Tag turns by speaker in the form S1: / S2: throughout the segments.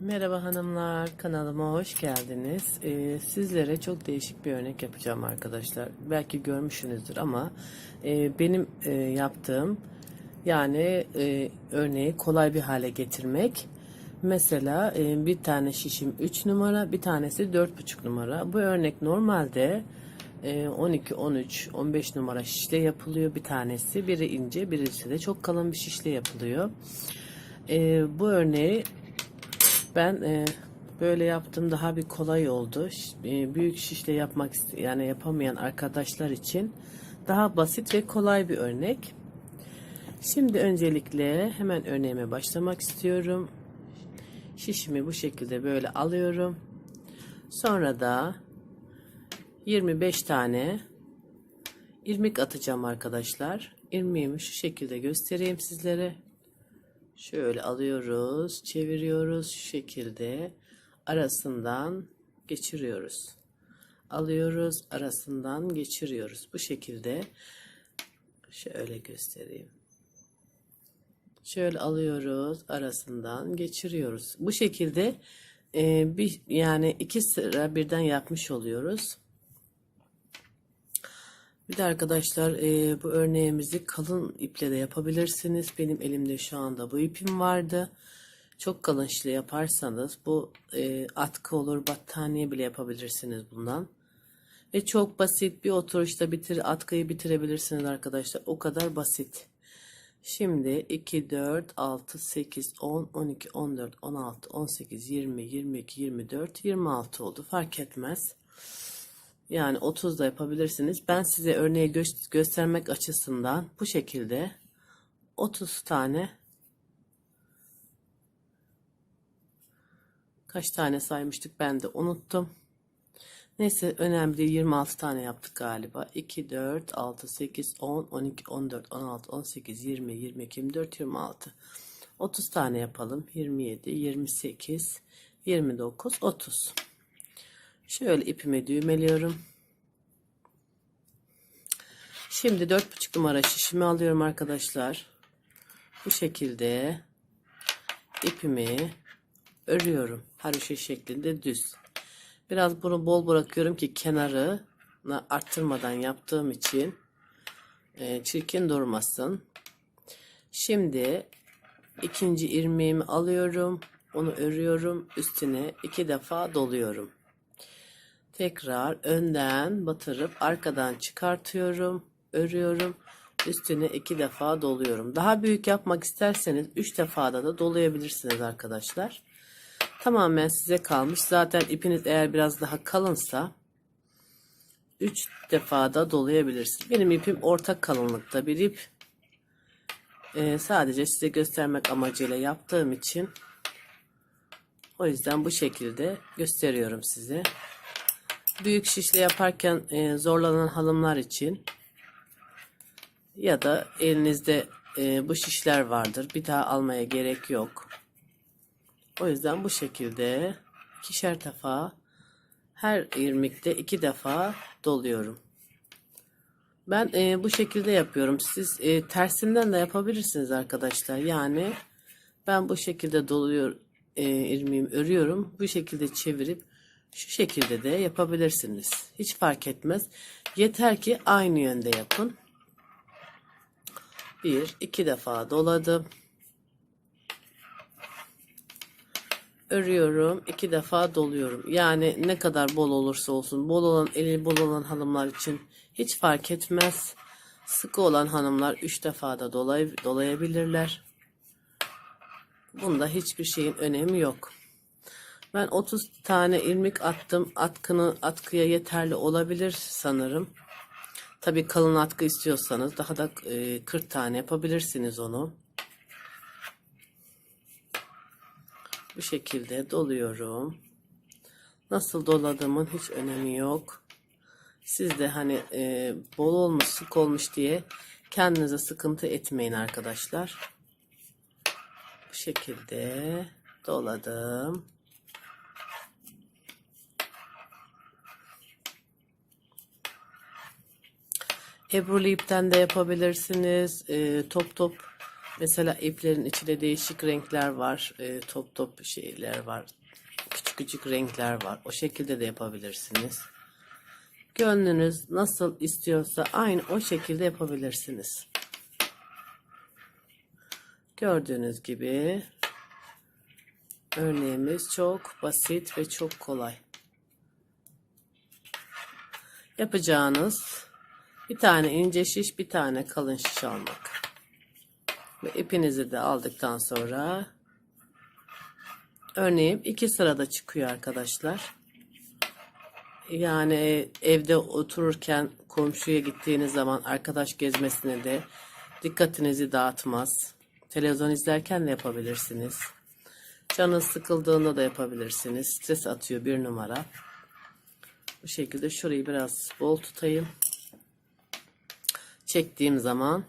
S1: Merhaba hanımlar, kanalıma hoş geldiniz. Ee, sizlere çok değişik bir örnek yapacağım arkadaşlar. Belki görmüşsünüzdür ama e, benim e, yaptığım yani e, örneği kolay bir hale getirmek. Mesela e, bir tane şişim 3 numara, bir tanesi 4,5 numara. Bu örnek normalde e, 12, 13, 15 numara şişle yapılıyor bir tanesi. Biri ince, birisi de çok kalın bir şişle yapılıyor. E, bu örneği ben e, böyle yaptım daha bir kolay oldu. E, büyük şişle yapmak yani yapamayan arkadaşlar için daha basit ve kolay bir örnek. Şimdi öncelikle hemen örneğime başlamak istiyorum. Şişimi bu şekilde böyle alıyorum. Sonra da 25 tane irmik atacağım arkadaşlar. İrmiğimi şu şekilde göstereyim sizlere. Şöyle alıyoruz, çeviriyoruz şu şekilde arasından geçiriyoruz. Alıyoruz, arasından geçiriyoruz. Bu şekilde şöyle göstereyim. Şöyle alıyoruz, arasından geçiriyoruz. Bu şekilde e, bir yani iki sıra birden yapmış oluyoruz. Bir de arkadaşlar e, bu örneğimizi kalın iple de yapabilirsiniz. Benim elimde şu anda bu ipim vardı. Çok kalın işle yaparsanız bu e, atkı olur battaniye bile yapabilirsiniz bundan. Ve çok basit bir oturuşta bitir, atkıyı bitirebilirsiniz arkadaşlar. O kadar basit. Şimdi 2, 4, 6, 8, 10, 12, 14, 16, 18, 20, 22, 24, 26 oldu. Fark etmez. Yani 30 da yapabilirsiniz. Ben size örneği gö- göstermek açısından bu şekilde 30 tane kaç tane saymıştık ben de unuttum. Neyse önemli değil 26 tane yaptık galiba. 2, 4, 6, 8, 10, 12, 14, 16, 18, 20, 22, 24, 26. 30 tane yapalım. 27, 28, 29, 30. Şöyle ipimi düğmeliyorum. Şimdi 4,5 numara şişimi alıyorum arkadaşlar. Bu şekilde ipimi örüyorum. Haroşa şeklinde düz. Biraz bunu bol bırakıyorum ki kenarını arttırmadan yaptığım için e, çirkin durmasın. Şimdi ikinci irmiğimi alıyorum. Onu örüyorum. Üstüne iki defa doluyorum. Tekrar önden batırıp arkadan çıkartıyorum. Örüyorum. Üstüne iki defa doluyorum. Daha büyük yapmak isterseniz üç defada da dolayabilirsiniz arkadaşlar. Tamamen size kalmış. Zaten ipiniz eğer biraz daha kalınsa 3 defada dolayabilirsiniz. Benim ipim orta kalınlıkta bir ip. Ee, sadece size göstermek amacıyla yaptığım için o yüzden bu şekilde gösteriyorum size. Büyük şişle yaparken e, zorlanan hanımlar için ya da elinizde e, bu şişler vardır. Bir daha almaya gerek yok. O yüzden bu şekilde ikişer defa her irmikte iki defa doluyorum. Ben e, bu şekilde yapıyorum. Siz e, tersinden de yapabilirsiniz arkadaşlar. Yani ben bu şekilde doluyor e, irmiğimi örüyorum. Bu şekilde çevirip şu şekilde de yapabilirsiniz. Hiç fark etmez. Yeter ki aynı yönde yapın. Bir, iki defa doladım. örüyorum. iki defa doluyorum. Yani ne kadar bol olursa olsun. Bol olan, eli bol olan hanımlar için hiç fark etmez. Sıkı olan hanımlar üç defa da dolay, dolayabilirler. Bunda hiçbir şeyin önemi yok. Ben 30 tane ilmik attım. Atkını atkıya yeterli olabilir sanırım. Tabii kalın atkı istiyorsanız daha da e, 40 tane yapabilirsiniz onu. Bu şekilde doluyorum. Nasıl doladığımın hiç önemi yok. Siz de hani e, bol olmuş, sık olmuş diye kendinize sıkıntı etmeyin arkadaşlar. Bu şekilde doladım. Ebruli ipten de yapabilirsiniz. E, top top Mesela iplerin içinde değişik renkler var. e, top top şeyler var. Küçük küçük renkler var. O şekilde de yapabilirsiniz. Gönlünüz nasıl istiyorsa aynı o şekilde yapabilirsiniz. Gördüğünüz gibi örneğimiz çok basit ve çok kolay. Yapacağınız bir tane ince şiş, bir tane kalın şiş almak. Ve ipinizi de aldıktan sonra örneğin iki sırada çıkıyor arkadaşlar. Yani evde otururken komşuya gittiğiniz zaman arkadaş gezmesine de dikkatinizi dağıtmaz. Televizyon izlerken de yapabilirsiniz. Canınız sıkıldığında da yapabilirsiniz. Stres atıyor bir numara. Bu şekilde şurayı biraz bol tutayım. Çektiğim zaman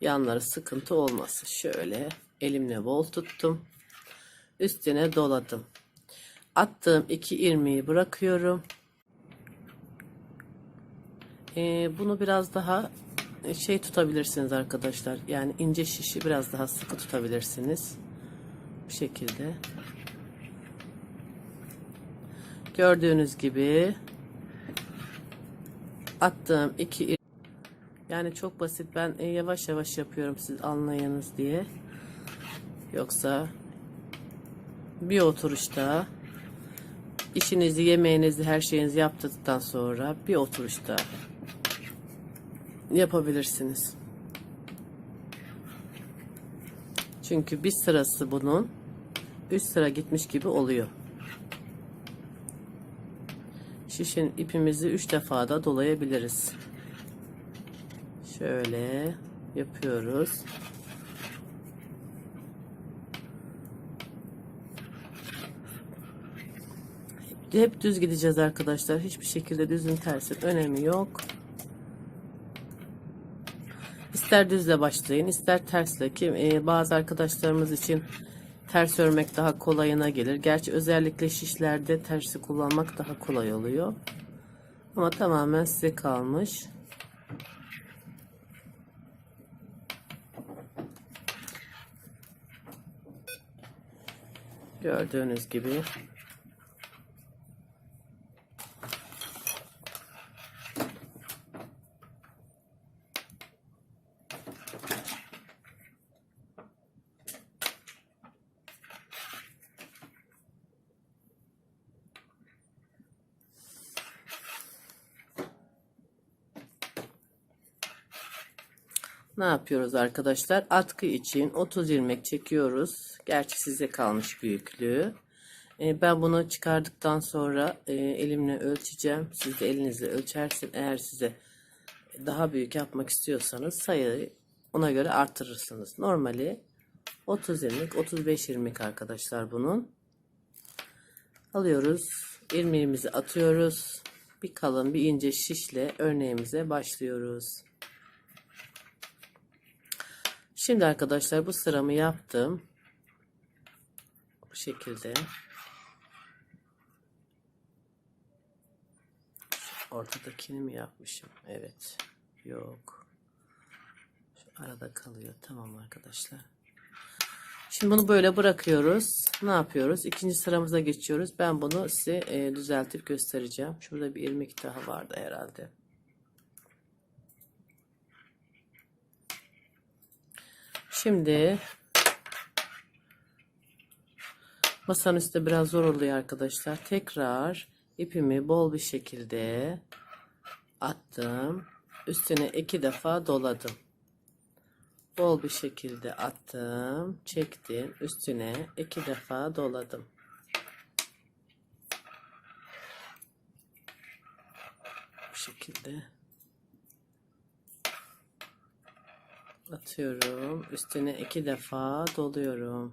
S1: yanları sıkıntı olmasın. Şöyle elimle bol tuttum. Üstüne doladım. Attığım iki ilmeği bırakıyorum. Ee, bunu biraz daha şey tutabilirsiniz arkadaşlar. Yani ince şişi biraz daha sıkı tutabilirsiniz. Bu şekilde. Gördüğünüz gibi attığım iki yani çok basit ben e, yavaş yavaş yapıyorum siz anlayınız diye. Yoksa bir oturuşta işinizi, yemeğinizi, her şeyinizi yaptıktan sonra bir oturuşta yapabilirsiniz. Çünkü bir sırası bunun üç sıra gitmiş gibi oluyor. Şişin ipimizi üç defa da dolayabiliriz. Şöyle yapıyoruz. Hep düz gideceğiz arkadaşlar. Hiçbir şekilde düzün tersin önemi yok. İster düzle başlayın, ister tersle. Ki e, bazı arkadaşlarımız için ters örmek daha kolayına gelir. Gerçi özellikle şişlerde tersi kullanmak daha kolay oluyor. Ama tamamen size kalmış. Gördüğünüz gibi Ne yapıyoruz arkadaşlar? Atkı için 30 ilmek çekiyoruz. Gerçi size kalmış büyüklüğü. E, ben bunu çıkardıktan sonra e, elimle ölçeceğim. Siz de elinizle ölçersin. Eğer size daha büyük yapmak istiyorsanız sayıyı ona göre artırırsınız. Normali 30 ilmek, 35 ilmek arkadaşlar bunun. Alıyoruz. ilmeğimizi atıyoruz. Bir kalın, bir ince şişle örneğimize başlıyoruz. Şimdi arkadaşlar bu sıramı yaptım. Bu şekilde. Şu ortadakini mi yapmışım? Evet. Yok. Şu arada kalıyor. Tamam arkadaşlar. Şimdi bunu böyle bırakıyoruz. Ne yapıyoruz? İkinci sıramıza geçiyoruz. Ben bunu size e, düzeltip göstereceğim. Şurada bir ilmek daha vardı herhalde. Şimdi masanın üstü biraz zor oluyor arkadaşlar. Tekrar ipimi bol bir şekilde attım. Üstüne iki defa doladım. Bol bir şekilde attım. Çektim. Üstüne iki defa doladım. Bu şekilde. Atıyorum. Üstüne iki defa doluyorum.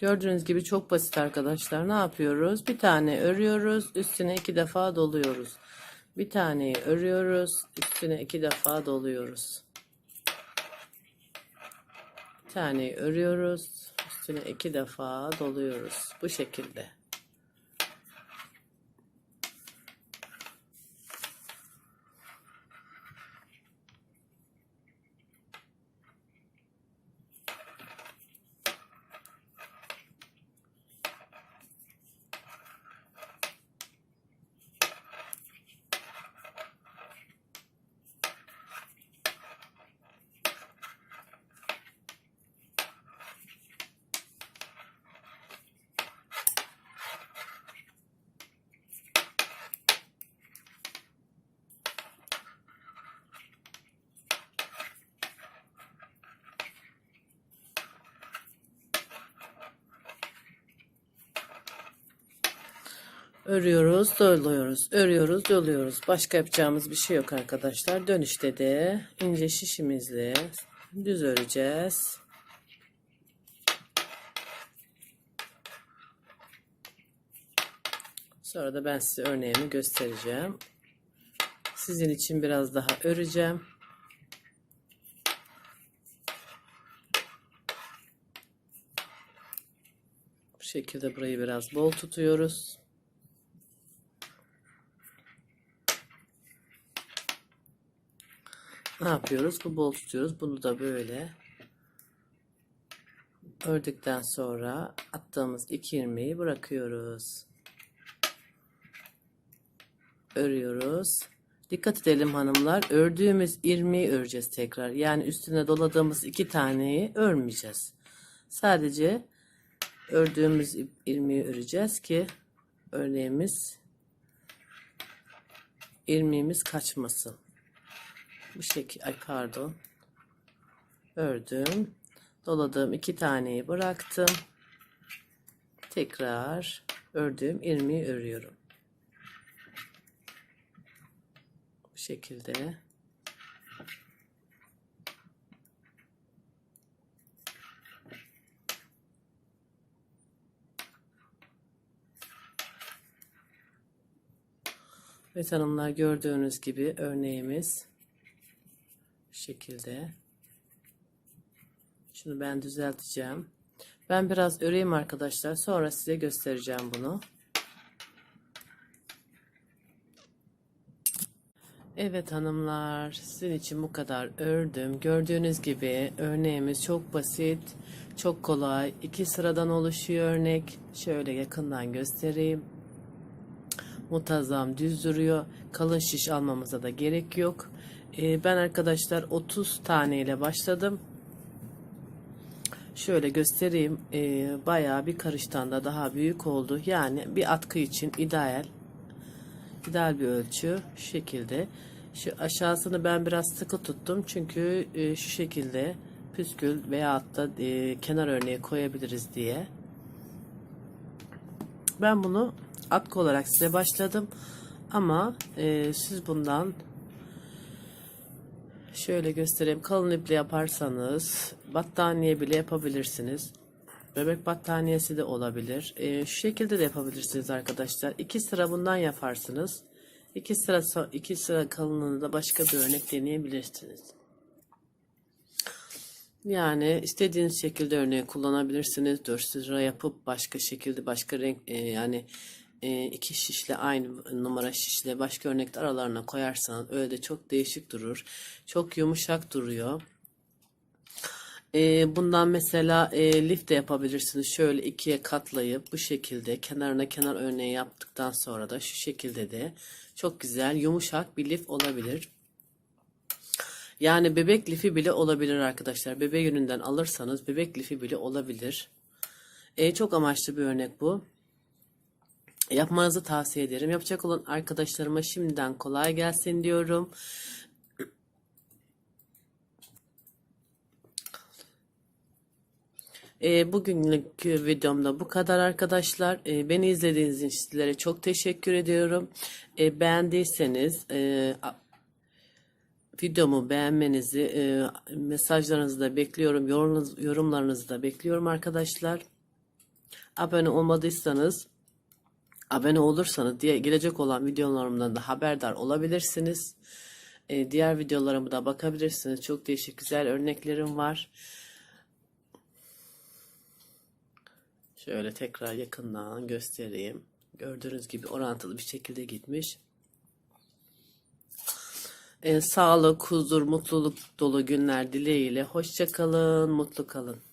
S1: Gördüğünüz gibi çok basit arkadaşlar. Ne yapıyoruz? Bir tane örüyoruz. Üstüne iki defa doluyoruz. Bir taneyi örüyoruz. Üstüne iki defa doluyoruz. Bir taneyi örüyoruz. Üstüne iki defa doluyoruz. Bu şekilde. Örüyoruz, doluyoruz. Örüyoruz, doluyoruz. Başka yapacağımız bir şey yok arkadaşlar. Dönüşte de ince şişimizle düz öreceğiz. Sonra da ben size örneğimi göstereceğim. Sizin için biraz daha öreceğim. Bu şekilde burayı biraz bol tutuyoruz. Ne yapıyoruz? Bu bol tutuyoruz. Bunu da böyle ördükten sonra attığımız iki ilmeği bırakıyoruz. Örüyoruz. Dikkat edelim hanımlar. Ördüğümüz ilmeği öreceğiz tekrar. Yani üstüne doladığımız iki taneyi örmeyeceğiz. Sadece ördüğümüz ilmeği öreceğiz ki örneğimiz ilmeğimiz kaçmasın. Bu şekil ay pardon. Ördüm. Doladığım iki taneyi bıraktım. Tekrar ördüğüm ilmeği örüyorum. Bu şekilde. Evet hanımlar gördüğünüz gibi örneğimiz şekilde. Şunu ben düzelteceğim. Ben biraz öreyim arkadaşlar. Sonra size göstereceğim bunu. Evet hanımlar, sizin için bu kadar ördüm. Gördüğünüz gibi örneğimiz çok basit, çok kolay. İki sıradan oluşuyor örnek. Şöyle yakından göstereyim. Muntazam düz duruyor. Kalın şiş almamıza da gerek yok. Ee, ben arkadaşlar 30 tane ile başladım. Şöyle göstereyim. Ee, bayağı bir karıştan da daha büyük oldu. Yani bir atkı için ideal. İdeal bir ölçü. Şu şekilde. Şu aşağısını ben biraz sıkı tuttum. Çünkü e, şu şekilde püskül veya da e, kenar örneği koyabiliriz diye. Ben bunu atkı olarak size başladım. Ama e, siz bundan şöyle göstereyim. Kalın iple yaparsanız battaniye bile yapabilirsiniz. Bebek battaniyesi de olabilir. E, şu şekilde de yapabilirsiniz arkadaşlar. İki sıra bundan yaparsınız. İki sıra iki sıra kalınlığında başka bir örnek deneyebilirsiniz. Yani istediğiniz şekilde örneği kullanabilirsiniz. 4 sıra yapıp başka şekilde başka renk e, yani e, iki şişle aynı numara şişle başka örnekte aralarına koyarsanız öyle de çok değişik durur. Çok yumuşak duruyor. E, bundan mesela e, lif de yapabilirsiniz. Şöyle ikiye katlayıp bu şekilde kenarına kenar örneği yaptıktan sonra da şu şekilde de çok güzel yumuşak bir lif olabilir. Yani bebek lifi bile olabilir arkadaşlar. Bebe yönünden alırsanız bebek lifi bile olabilir. E, çok amaçlı bir örnek bu. Yapmanızı tavsiye ederim. Yapacak olan arkadaşlarıma şimdiden kolay gelsin diyorum. E, bugünlük videomda bu kadar arkadaşlar. E, beni izlediğiniz için sizlere çok teşekkür ediyorum. E, beğendiyseniz e, videomu beğenmenizi, e, mesajlarınızı da bekliyorum. Yorumlarınızı da bekliyorum arkadaşlar. Abone olmadıysanız abone olursanız diye gelecek olan videolarımdan da haberdar olabilirsiniz. Ee, diğer videolarıma da bakabilirsiniz. Çok değişik güzel örneklerim var. Şöyle tekrar yakından göstereyim. Gördüğünüz gibi orantılı bir şekilde gitmiş. Ee, sağlık, huzur, mutluluk dolu günler dileğiyle. Hoşça kalın, mutlu kalın.